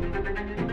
thank you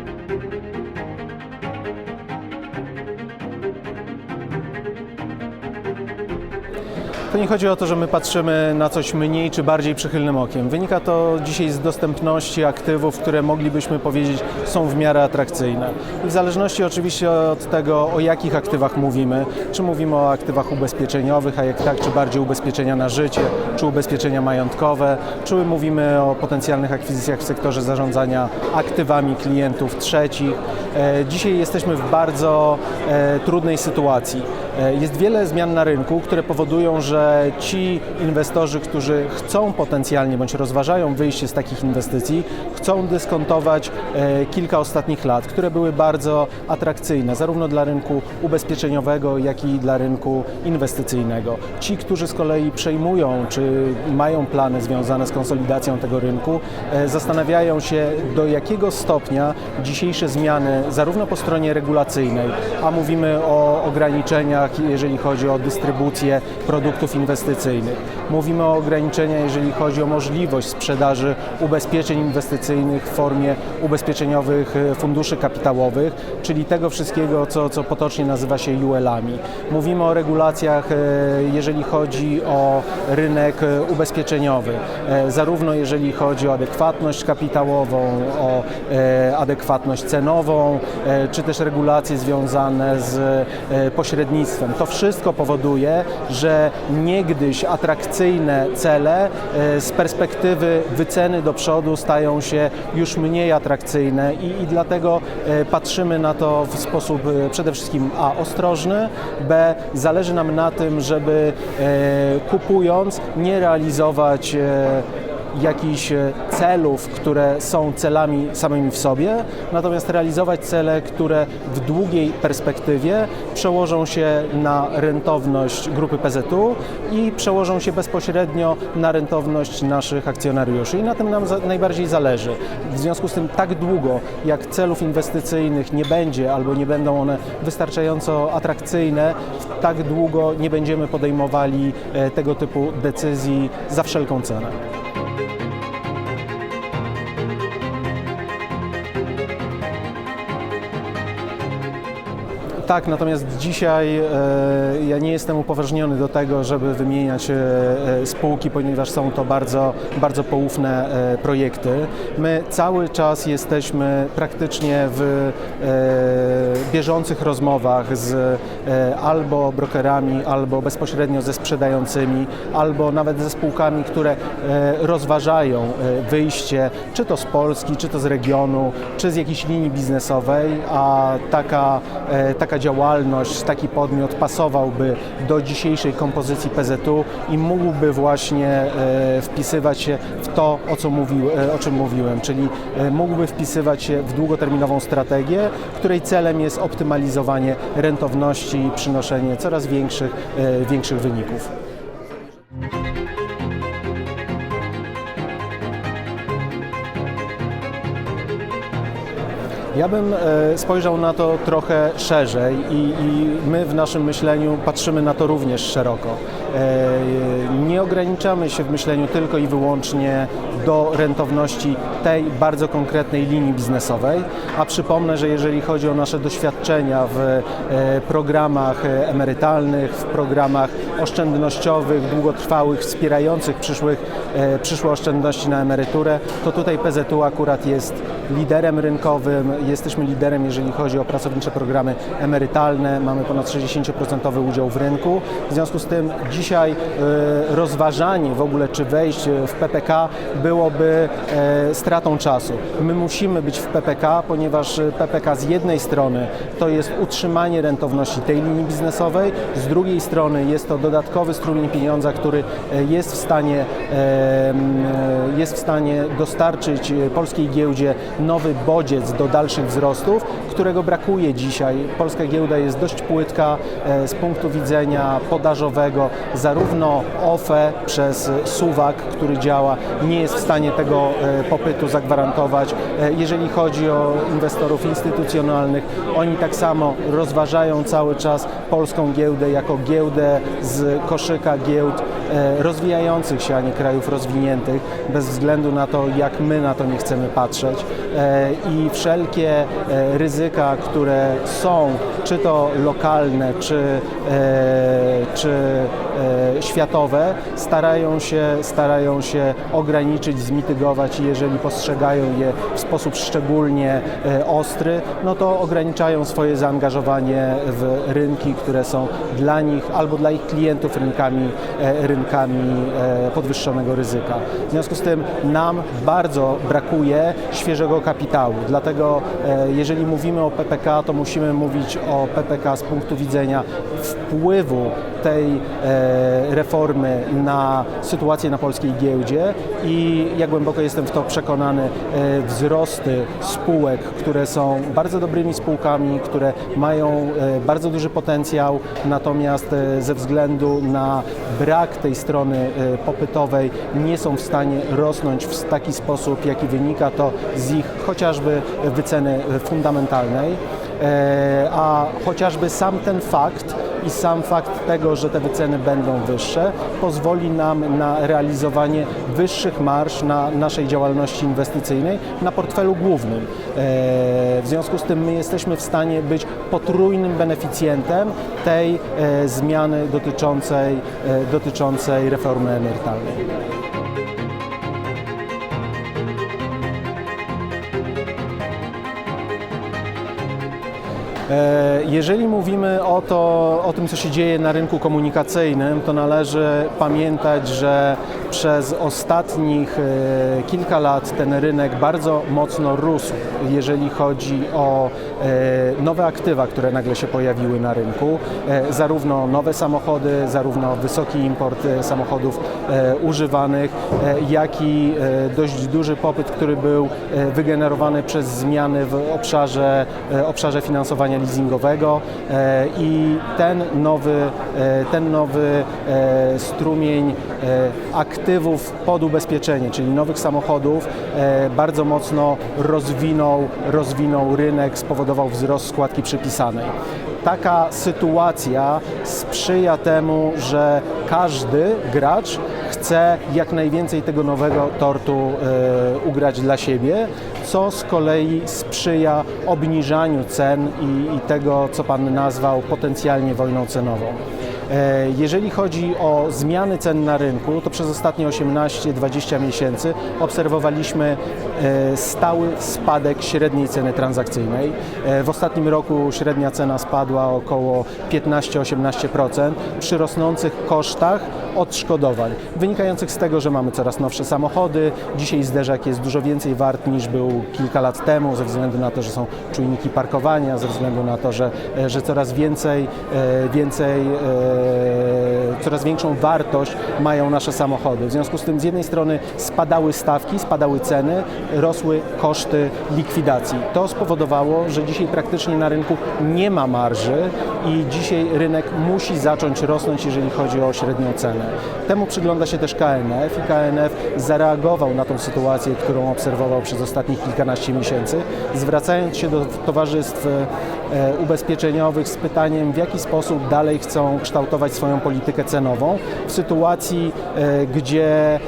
To nie chodzi o to, że my patrzymy na coś mniej czy bardziej przychylnym okiem. Wynika to dzisiaj z dostępności aktywów, które moglibyśmy powiedzieć są w miarę atrakcyjne. I w zależności oczywiście od tego, o jakich aktywach mówimy, czy mówimy o aktywach ubezpieczeniowych, a jak tak, czy bardziej ubezpieczenia na życie, czy ubezpieczenia majątkowe, czy mówimy o potencjalnych akwizycjach w sektorze zarządzania aktywami klientów trzecich. E, Dzisiaj jesteśmy w bardzo e, trudnej sytuacji. E, Jest wiele zmian na rynku, które powodują, że ci inwestorzy, którzy chcą potencjalnie bądź rozważają wyjście z takich inwestycji, chcą dyskontować e, kilka ostatnich lat, które były bardzo atrakcyjne, zarówno dla rynku ubezpieczeniowego, jak i dla rynku inwestycyjnego. Ci, którzy z kolei przejmują, czy mają plany związane z konsolidacją tego rynku, e, zastanawiają się, do jakiego stopnia dzisiejsze zmiany, zarówno po stronie regulacyjnej, a mówimy o ograniczeniach, jeżeli chodzi o dystrybucję produktów inwestycyjnych, mówimy o ograniczeniach, jeżeli chodzi o możliwość sprzedaży ubezpieczeń inwestycyjnych w formie ubezpieczeniowych e, funduszy kapitałowych, czyli tego wszystkiego, co, co potocznie nazywa się UL-ami. Mówimy o regulacjach, e, jeżeli chodzi o rynek e, ubezpieczeniowy, zarówno jeżeli chodzi o adekwatność kapitałową, o adekwatność cenową, czy też regulacje związane z e, To wszystko powoduje, że niegdyś atrakcyjne cele e, z perspektywy wyceny do przodu stają się już mniej atrakcyjne i, i dlatego e, patrzymy na to w sposób e, przede wszystkim A ostrożny, B zależy nam na tym, żeby kupując nie realizować jakichś e, celów, które są celami samymi w sobie, natomiast realizować cele, które w długiej perspektywie przełożą się na rentowność grupy PZU i przełożą się bezpośrednio na rentowność naszych akcjonariuszy. I na tym nam najbardziej zależy. W związku z tym tak długo, jak celów inwestycyjnych nie będzie albo nie będą one wystarczająco atrakcyjne, tak długo nie będziemy podejmowali e, tego typu decyzji za wszelką cenę. Tak, natomiast dzisiaj e, ja nie jestem upoważniony do tego, żeby wymieniać e, e, spółki, ponieważ są to bardzo, bardzo poufne projekty. My cały czas jesteśmy praktycznie w bieżących rozmowach z albo brokerami, albo bezpośrednio ze sprzedającymi, albo nawet ze spółkami, które rozważają wyjście czy to z Polski, czy to z regionu, czy z jakiejś linii biznesowej, a taka, e, taka działalność, taki podmiot pasowałby do dzisiejszej kompozycji PZU i mógłby właśnie e, wpisywać się w to, o, co mówił, e, o czym mówiłem, czyli e, mógłby wpisywać się w długoterminową strategię, której celem jest optymalizowanie rentowności i przynoszenie coraz większych, większych wyników. Ja bym e, spojrzał na to trochę szerzej i, i my w naszym myśleniu patrzymy na to również szeroko. E, Nie ograniczamy się w myśleniu tylko i wyłącznie do rentowności tej bardzo konkretnej linii biznesowej, a przypomnę, że jeżeli chodzi o nasze doświadczenia w e, programach emerytalnych, w programach oszczędnościowych, długotrwałych, wspierających przyszłych, e, przyszłe oszczędności na emeryturę, to tutaj PZU akurat jest liderem rynkowym, jesteśmy liderem, jeżeli chodzi o pracownicze programy emerytalne, mamy ponad 60% udział w rynku. W związku z tym dzisiaj e, rozważanie w ogóle, czy wejść w PPK byłoby e, stratą czasu. My musimy być w PPK, ponieważ PPK z jednej strony to jest utrzymanie rentowności tej linii biznesowej, z drugiej strony jest to dodatkowy strumień pieniądza, który e, jest w stanie, e, e, jest w stanie dostarczyć e, polskiej giełdzie nowy bodziec do dalszych wzrostów, którego brakuje dzisiaj. Polska giełda jest dość płytka e, z punktu widzenia podażowego. Zarówno OFE przez Suwak, który działa, nie jest w stanie tego e, popytu zagwarantować. E, Jeżeli chodzi o inwestorów instytucjonalnych, oni tak samo rozważają cały czas polską giełdę jako giełdę z koszyka giełd rozwijających się, a nie krajów rozwiniętych, bez względu na to, jak my na to nie chcemy patrzeć. E, I wszelkie e, ryzyka, które są, czy to lokalne, czy, e, czy e, światowe, starają się, starają się ograniczyć, zmitygować i jeżeli postrzegają je w sposób szczególnie e, ostry, no to ograniczają swoje zaangażowanie w rynki, które są dla nich albo dla ich klientów rynkami, e, rynkami e, podwyższonego ryzyka. W związku z tym nam bardzo brakuje świeżego kapitału, dlatego e, jeżeli mówimy o PPK, to musimy mówić o PPK z punktu widzenia wpływu tej e, reformy na sytuację na polskiej giełdzie i ja głęboko jestem w to przekonany, e, wzrosty spółek, które są bardzo dobrymi spółkami, które mają e, bardzo duży potencjał, natomiast ze względu na brak tej strony popytowej nie są w stanie rosnąć w taki sposób, jaki wynika to z ich chociażby wyceny fundamentalnej. A chociażby sam ten fakt i sam fakt tego, że te wyceny będą wyższe, pozwoli nam na realizowanie wyższych marsz na naszej działalności inwestycyjnej na portfelu głównym. E, W związku z tym my jesteśmy w stanie być potrójnym beneficjentem tej e, zmiany dotyczącej, e, dotyczącej reformy emerytalnej. Jeżeli mówimy o, to, o tym, co się dzieje na rynku komunikacyjnym, to należy pamiętać, że przez ostatnich e, kilka lat ten rynek bardzo mocno rósł, jeżeli chodzi o e, nowe aktywa, które nagle się pojawiły na rynku, E, zarówno nowe samochody, zarówno wysoki import e, samochodów e, używanych, e, jak i e, dość duży popyt, który był e, wygenerowany przez zmiany w obszarze, e, obszarze finansowania leasingowego e, i ten nowy, e, ten nowy e, strumień e, aktywów pod ubezpieczenie, czyli nowych samochodów, e, bardzo mocno rozwinął, rozwinął rynek, spowodował wzrost składki przypisanej. Taka sytuacja sprzyja temu, że każdy gracz chce jak najwięcej tego nowego tortu e, ugrać dla siebie, co z kolei sprzyja obniżaniu cen i, i tego, co Pan nazwał potencjalnie wojną cenową. E, Jeżeli chodzi o zmiany cen na rynku, to przez ostatnie 18-20 miesięcy obserwowaliśmy e, stały spadek średniej ceny transakcyjnej. E, W ostatnim roku średnia cena spadła około 15-18% przy rosnących kosztach odszkodowań, wynikających z tego, że mamy coraz nowsze samochody. Dzisiaj zderzak jest dużo więcej wart niż był kilka lat temu, ze względu na to, że są czujniki parkowania, ze względu na to, że, że coraz więcej, więcej coraz większą wartość mają nasze samochody. W związku z tym z jednej strony spadały stawki, spadały ceny, rosły koszty likwidacji. To spowodowało, że dzisiaj praktycznie na rynku nie ma marży i dzisiaj rynek musi zacząć rosnąć, jeżeli chodzi o średnią cenę. Temu przygląda się też KNF i KNF zareagował na tą sytuację, którą obserwował przez ostatnich kilkanaście miesięcy, zwracając się do towarzystw e, ubezpieczeniowych z pytaniem, w jaki sposób dalej chcą kształtować swoją politykę cenową w sytuacji, e, gdzie e,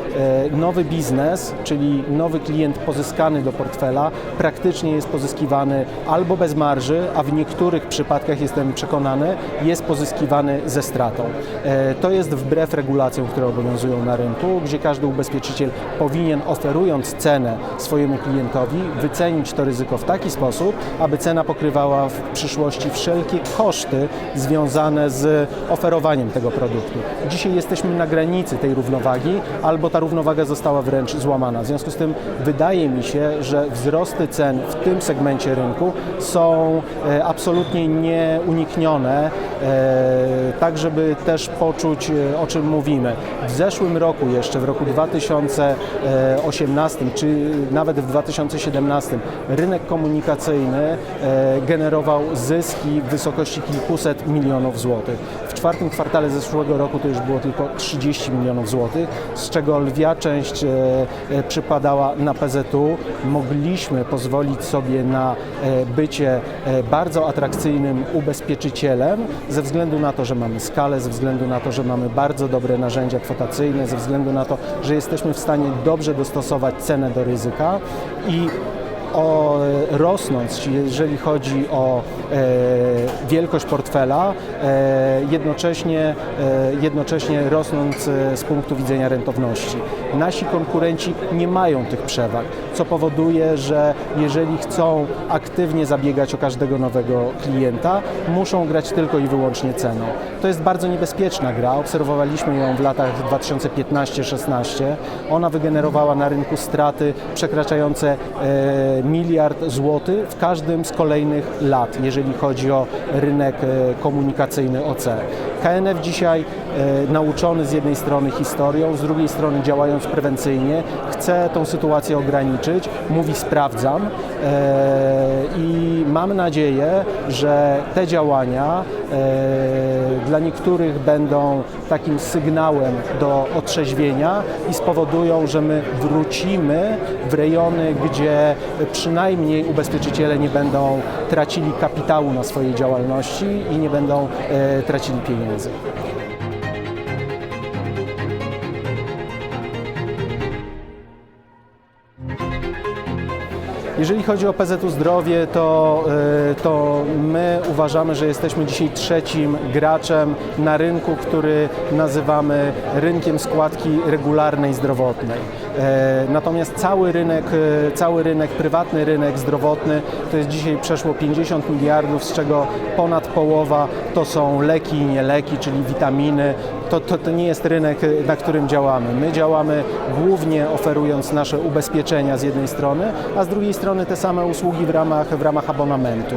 nowy biznes, czyli nowy klient pozyskany do portfela, praktycznie jest pozyskiwany albo bez marży, a w niektórych przypadkach, jestem przekonany, jest pozyskiwany ze stratą. E, To jest wbrew regulacjom, które obowiązują na rynku, gdzie każdy ubezpieczyciel powinien, oferując cenę swojemu klientowi, wycenić to ryzyko w taki sposób, aby cena pokrywała w przyszłości wszelkie koszty związane z oferowaniem tego produktu. Dzisiaj jesteśmy na granicy tej równowagi, albo ta równowaga została wręcz złamana. W związku z tym wydaje mi się, że wzrosty cen w tym segmencie rynku są e, absolutnie nieuniknione, e, tak żeby też poczuć, e, o czym mówimy. W zeszłym roku jeszcze, w roku 2018, czy nawet w 2017, rynek komunikacyjny generował zyski w wysokości kilkuset milionów złotych. W czwartym kwartale zeszłego roku to już było tylko 30 milionów złotych, z czego lwia część e, e, przypadała na PZU. Mogliśmy pozwolić sobie na e, bycie bardzo atrakcyjnym ubezpieczycielem ze względu na to, że mamy skalę, ze względu na to, że mamy bardzo dobre narzędzia kwotacyjne, ze względu na to, że jesteśmy w stanie dobrze dostosować cenę do ryzyka i o, rosnąc, jeżeli chodzi o e, wielkość portfela, e, jednocześnie, e, jednocześnie rosnąc e, z punktu widzenia rentowności. Nasi konkurenci nie mają tych przewag, co powoduje, że jeżeli chcą aktywnie zabiegać o każdego nowego klienta, muszą grać tylko i wyłącznie ceną. To jest bardzo niebezpieczna gra. Obserwowaliśmy ją w latach 2015-16. Ona wygenerowała na rynku straty przekraczające e, miliard złotych w każdym z kolejnych lat, jeżeli chodzi o rynek e, komunikacyjny OC. KNF dzisiaj e, nauczony z jednej strony historią, z drugiej strony działając prewencyjnie, chce tą sytuację ograniczyć, mówi sprawdzam i mam nadzieję, że te działania e, dla niektórych będą takim sygnałem do otrzeźwienia i spowodują, że my wrócimy w rejony, gdzie przynajmniej ubezpieczyciele nie będą tracili kapitału na swojej działalności i nie będą e, tracili pieniędzy. Jeżeli chodzi o PZU Zdrowie, to, e, to my uważamy, że jesteśmy dzisiaj trzecim graczem na rynku, który nazywamy rynkiem składki regularnej zdrowotnej. E, Natomiast cały rynek, e, cały rynek, prywatny rynek zdrowotny to jest dzisiaj przeszło 50 miliardów, z czego ponad połowa to są leki i nie leki, czyli witaminy. To, to, to nie jest rynek, e, na którym działamy. My działamy głównie oferując nasze ubezpieczenia z jednej strony, a z drugiej strony te same usługi w ramach, w ramach abonamentu.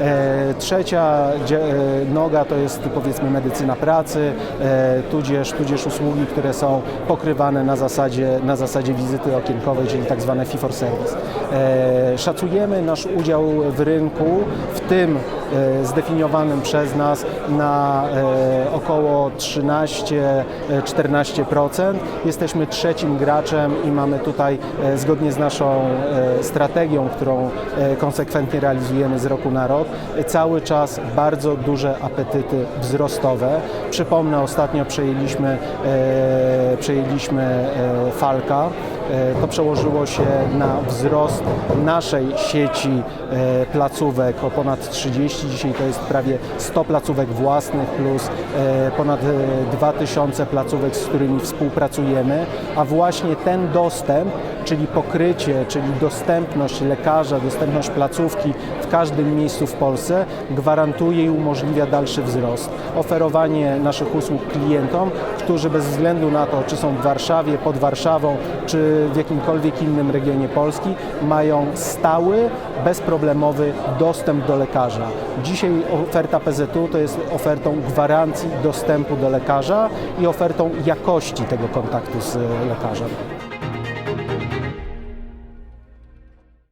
E, Trzecia e, noga to jest powiedzmy medycyna pracy, e, tudzież, tudzież usługi, które są pokrywane na zasadzie, na zasadzie wizyty okienkowej, czyli tak zwane fee for service. Szacujemy nasz udział w rynku, w tym zdefiniowanym przez nas na około 13-14%. Jesteśmy trzecim graczem i mamy tutaj zgodnie z naszą strategią, którą konsekwentnie realizujemy z roku na rok, cały czas bardzo duże apetyty wzrostowe. Przypomnę, ostatnio przejęliśmy, e, przejęliśmy e, Falka. E, To przełożyło się na wzrost naszej sieci e, placówek o ponad 30. Dzisiaj to jest prawie 100 placówek własnych plus ponad e, 2000 placówek, z którymi współpracujemy, a właśnie ten dostęp, czyli pokrycie, czyli dostępność lekarza, dostępność placówki w każdym miejscu w Polsce gwarantuje i umożliwia dalszy wzrost. Oferowanie naszych usług klientom, którzy bez względu na to, czy są w Warszawie, pod Warszawą, czy w jakimkolwiek innym regionie Polski, mają stały, bezproblemowy dostęp do lekarza. Dzisiaj oferta PZU to jest ofertą gwarancji dostępu do lekarza i ofertą jakości tego kontaktu z lekarzem.